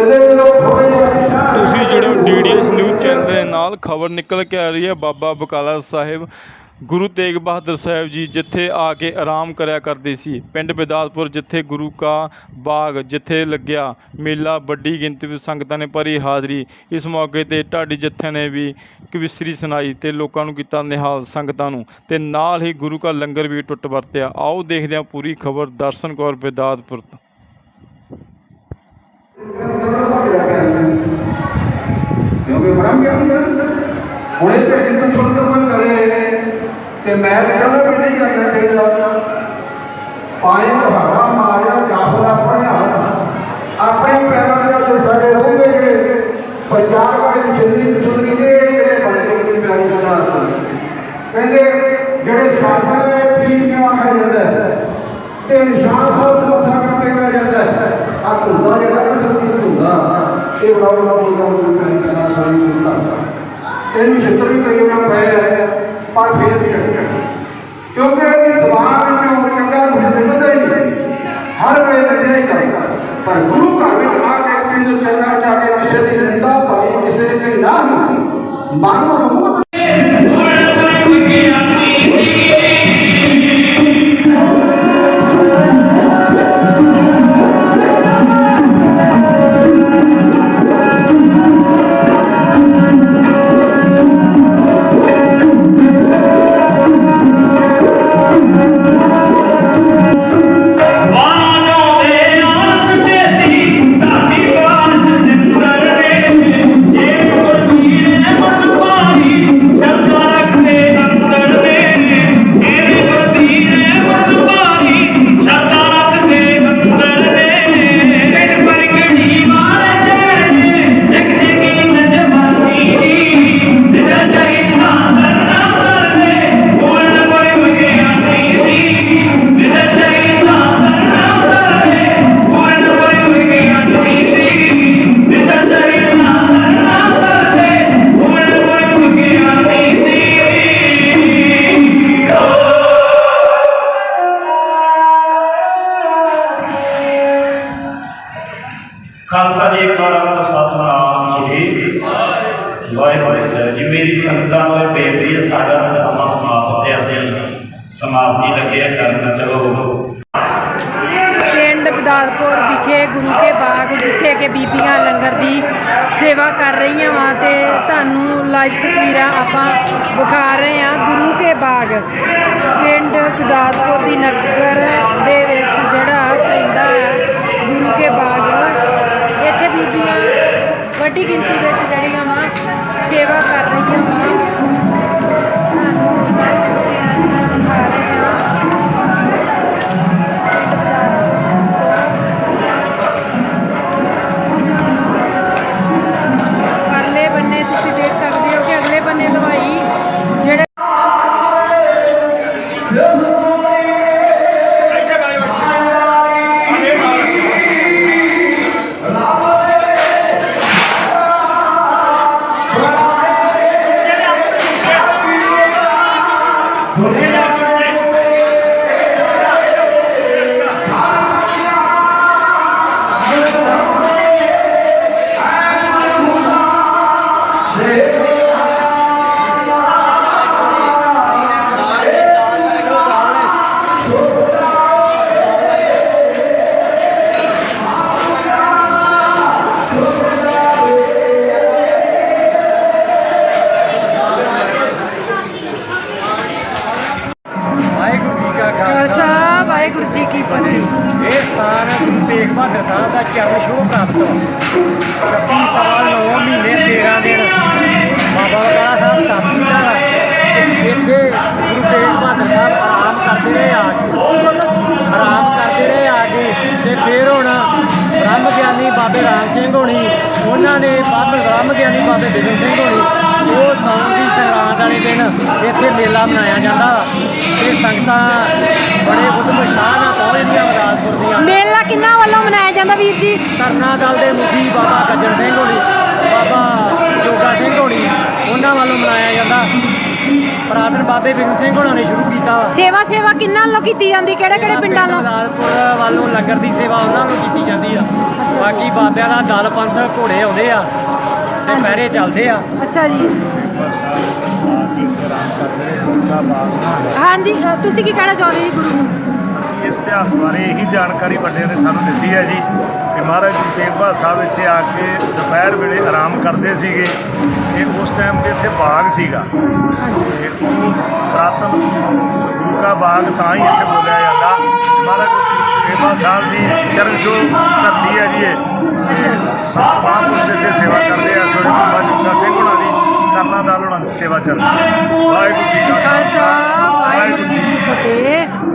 ਤੁਸੀਂ ਜਿਹੜੇ DDS news channel ਦੇ ਨਾਲ ਖਬਰ ਨਿਕਲ ਕੇ ਆ ਰਹੀ ਹੈ, ਬਾਬਾ ਬਕਾਲਾ ਸਾਹਿਬ, ਗੁਰੂ ਤੇਗ ਬਹਾਦਰ ਸਾਹਿਬ ਜੀ ਜਿੱਥੇ ਆ ਕੇ ਆਰਾਮ ਕਰਿਆ ਕਰਦੇ ਸੀ। ਪਿੰਡ ਬਿਦਾਤਪੁਰ ਜਿੱਥੇ ਗੁਰੂ ਕਾ ਬਾਗ ਜਿੱਥੇ ਲੱਗਿਆ, ਮੇਲਾ ਵੱਡੀ ਗਿਣਤੀ ਵਿੱਚ ਸੰਗਤਾਂ ਨੇ ਭਰੀ ਹਾਜ਼ਰੀ। ਇਸ ਮੌਕੇ ਤੇ ਢਾਡੀ ਜੱਥਿਆਂ ਨੇ ਵੀ ਕਵਿਸਰੀ ਸੁਣਾਈ ਤੇ ਲੋਕਾਂ ਨੂੰ ਕੀਤਾ ਨਿਹਾਲ ਸੰਗਤਾਂ ਨੂੰ ਤੇ ਨਾਲ ਹੀ ਗੁਰੂ ਕਾ ਲੰਗਰ ਵੀ ਟੁੱਟ ਵਰਤਿਆ। ਆਓ ਦੇਖਦੇ ਹਾਂ ਪੂਰੀ ਖਬਰ ਦਰਸ਼ਨ ਕੌਰ ਬਿਦਾਤਪੁਰ ਤੋਂ। ਕਿਉਂਕਿ ਬ੍ਰਹਮ ਗਿਆਨੀ ਹੈ ਹੁਣ ਇਹ ਤੇ ਜਿੰਨ ਸੁਣਦਾ ਕਰੇ। ਤੇ ਮੈਂ ਤਾਂ ਕਹਿੰਦਾ ਵੀ ਨਹੀਂ ਕਰਨਾ ਚਾਹੀਦਾ। ਪਾਣੀ ਬਹਾਵਾ ਮਾਰਿਆ, ਜਾਫਲਾ ਪੜਿਆ ਆਪਣੇ ਪੈਰਾਂ ਦੇ ਉੱਤੇ ਸਾਡੇ ਰਹੋਗੇ ਵਿਚਾਰ ਵਾਲੇ ਜਿੰਨੀ ਚੁੰਨੀ ਦੇ ਜਿਹੜੇ ਬੜੇ ਬੜੇ ਪਿਆਰੀ ਸਲਾਹ ਕਹਿੰਦੇ, ਜਿਹੜੇ ਸ਼ਾਸਨ ਦੇ ਪੀਰ ਕਿਉਂ ਆਖਿਆ ਜਾਂਦਾ ਤੇ ਨਿਸ਼ਾਨ ਸਾਹਿਬ ਨੂੰ ਮੱਥਾ ਕਰਕੇ ਕਹਿਆ ਜਾਂਦਾ ਆ ਧੁੰਦਾ ਜਿਹੜਾ ਨਾ ਸੱਚੀ ਧੁੰਦਾ, ਇਹ ਬੜਾ ਬੜਾ ਬੋਲਦਾ ਉਹ ਸਾਰੀ ਤਰ੍ਹਾਂ ਸਾਰੀ ਸੁਣਦਾ ਇਹਨੂੰ ਛਿੱਤਰ ਵੀ ਕਈ ਵਾਰ ਪੈ ਰਿਹਾ ਪਰ ਫਿਰ ਵੀ ਰੱਖਿਆ ਕਿਉਂਕਿ ਇਹ ਦਿਮਾਗ ਵਿੱਚੋਂ ਚੰਗਾ ਕੁਝ ਦਿਸਦਾ ਹੀ ਨਹੀਂ। ਹਰ ਵੇਲੇ ਕੱਢਿਆ ਕਰਦਾ ਪਰ ਗੁਰੂ ਘਰ ਵਿੱਚ ਆ ਕੇ ਪਿੰਡ ਚੰਗਾ ਜਾ ਕੇ ਕਿਸੇ ਦੀ ਨਿੰਦਾ ਭਾਈ ਕਿਸੇ ਦੀ ਨਾ ਮਨ ਨੂੰ ਖਾਲਸਾ ਜੀ ਕਾਰਨ ਸਤਨਾਮ ਸ੍ਰੀ ਵਾਹਿਗੁਰੂ ਜੀ ਮੇਰੀ ਸੰਗਤਾਂ ਨੂੰ ਬੇਨਤੀ ਹੈ, ਸਾਡਾ ਸਮਾਂ ਸਮਾਪਤ ਹੋਇਆ ਸੀ ਸਮਾਪਤੀ ਲੱਗਿਆ ਕਰਨ ਚਲੋ। ਪਿੰਡ ਬਦਾਲਪੁਰ ਵਿਖੇ, ਗੁਰੂ ਕੇ ਬਾਗ ਜਿੱਥੇ ਕਿ ਬੀਬੀਆਂ ਲੰਗਰ ਦੀ ਸੇਵਾ ਕਰ ਰਹੀਆਂ ਵਾਂ ਤੇ ਤੁਹਾਨੂੰ ਲਾਈਵ ਤਸਵੀਰਾਂ ਆਪਾਂ ਵਿਖਾ ਰਹੇ ਹਾਂ। ਗੁਰੂ ਕੇ ਬਾਗ, ਪਿੰਡ ਬਦਾਲਪੁਰ ਦੀ ਨਗਰ ਦੇ ਵਿੱਚ ਜਿਹੜਾ ਵੱਡੀ ਗਿਣਤੀ ਵਿੱਚ ਤੇਗ ਸਾਹਿਬ ਦਾ ਚਰਨ ਛੋਹ ਪ੍ਰਾਪਤ 26 ਸਾਲ 9 ਮਹੀਨੇ 13 ਦਿਨ ਬਾਬਾ ਬਕਾਲਾ ਸਾਹਿਬ ਤਪ ਦਾ ਇੱਥੇ ਗੁਰੂ ਤੇਗ ਬਹਾਦਰ ਸਾਹਿਬ ਆਰਾਮ ਕਰਦੇ ਰਹੇ ਆ ਕੇ। ਆਰਾਮ ਕਰਦੇ ਰਹੇ ਆ ਕੇ ਤੇ ਫਿਰ ਹੁਣ ਬ੍ਰਹਮ ਗਿਆਨੀ ਬਾਬੇ ਰਾਮ ਸਿੰਘ ਹੋਣੀ, ਉਹਨਾਂ ਨੇ ਬਾਬੇ ਬ੍ਰਹਮ ਗਿਆਨੀ ਬਾਬੇ ਬਿਸ਼ਨ ਸਿੰਘ ਹੋਣੀ, ਉਹ ਸੌਣ ਦੀ ਸੰਗਰਾਂਦ ਵਾਲੇ ਦਿਨ ਇੱਥੇ ਮੇਲਾ ਮਨਾਇਆ ਜਾਂਦਾ ਵਾ। ਤੇ ਸੰਗਤਾਂ ਬੜੇ ਬੁੱਧ ਮਸ਼ਾਹ ਦੀਆਂ ਮੇਲਾ ਕਿੰਨਾ ਵੱਲੋਂ ਮਨਾਇਆ ਜਾਂਦਾ ਵੀਰ ਜੀ? ਤਰਨਾ ਦਲ ਦੇ ਮੁਖੀ ਬਾਬਾ ਗੱਜਣ ਸਿੰਘ ਹੋਣੀ ਬਾਬਾ ਜੋਗਾ ਸਿੰਘ ਹੋਣੀ ਉਹਨਾਂ ਵੱਲੋਂ ਮਨਾਇਆ ਜਾਂਦਾ। ਪੁਰਾਤਨ ਬਾਬੇ ਬਿਕਨ ਸਿੰਘ ਹੋਣਾ ਨੇ ਸ਼ੁਰੂ ਕੀਤਾ। ਵਾ ਸੇਵਾ ਸੇਵਾ ਕਿੰਨਾਂ ਵੱਲੋਂ ਕੀਤੀ ਜਾਂਦੀ? ਕਿਹੜੇ ਕਿਹੜੇ ਪਿੰਡਾਂ ਵੱਲੋਂ? ਮਦਾਰਪੁਰ ਵੱਲੋਂ ਲੰਗਰ ਦੀ ਸੇਵਾ ਉਹਨਾਂ ਨੂੰ ਕੀਤੀ ਜਾਂਦੀ ਆ। ਬਾਕੀ ਬਾਬਿਆਂ ਦਾ ਦਲ ਪੰਥ ਘੋੜੇ ਆਉਂਦੇ ਆ ਤੇ ਪਹਿਰੇ ਚੱਲਦੇ ਆ। ਅੱਛਾ ਜੀ। ਹਾਂਜੀ ਅ, ਤੁਸੀਂ ਕੀ ਕਹਿਣਾ ਚਾਹੁੰਦੇ ਜੀ ਗੁਰੂ ਨੂੰ? ਇਸ ਇਤਿਹਾਸ ਬਾਰੇ ਇਹੀ ਜਾਣਕਾਰੀ ਵੱਡਿਆਂ ਨੇ ਸਾਨੂੰ ਦਿੱਤੀ ਹੈ ਜੀ ਕਿ ਮਹਾਰਾਜ ਗੁਰੂ ਤੇਗ ਬਹਾਦਰ ਸਾਹਿਬ ਇੱਥੇ ਆ ਕੇ ਦੁਪਹਿਰ ਵੇਲੇ ਆਰਾਮ ਕਰਦੇ ਸੀਗੇ ਤੇ ਉਸ ਟਾਈਮ ਤੇ ਇੱਥੇ ਬਾਗ ਸੀਗਾ। ਤੇ ਉਹ ਪ੍ਰਾਤਨ ਗੁਰੂ ਕਾ ਬਾਗ ਤਾਂ ਹੀ ਇੱਥੇ ਬੋਲਿਆ ਜਾਂਦਾ। ਮਹਾਰਾਜ ਗੁਰੂ ਤੇਗ ਬਹਾਦਰ ਸਾਹਿਬ ਦੀ ਚਰਨ ਛੋਹ ਧਰਤੀ ਹੈ ਜੀ ਇਹ। ਸਭ ਮਹਾਂਪੁਰਸ਼ ਇੱਥੇ ਸੇਵਾ ਕਰਦੇ ਆ ਸੋਰੀ ਬਾਬਾ ਜੁਗਾ ਸਿੰਘ ਹੋਣਾ ਦੀ ਕਰਨਾ ਨਾਲ ਉਹਨਾਂ ਦੀ ਸੇਵਾ ਚੱਲਦੀ ਹੈ। ਵਾਹਿਗੁਰੂ ਜੀ ਕਾ ਖਾਲਸਾ, ਵਾਹਿਗੁਰੂ ਜੀ ਕੀ ਫਤਿਹ।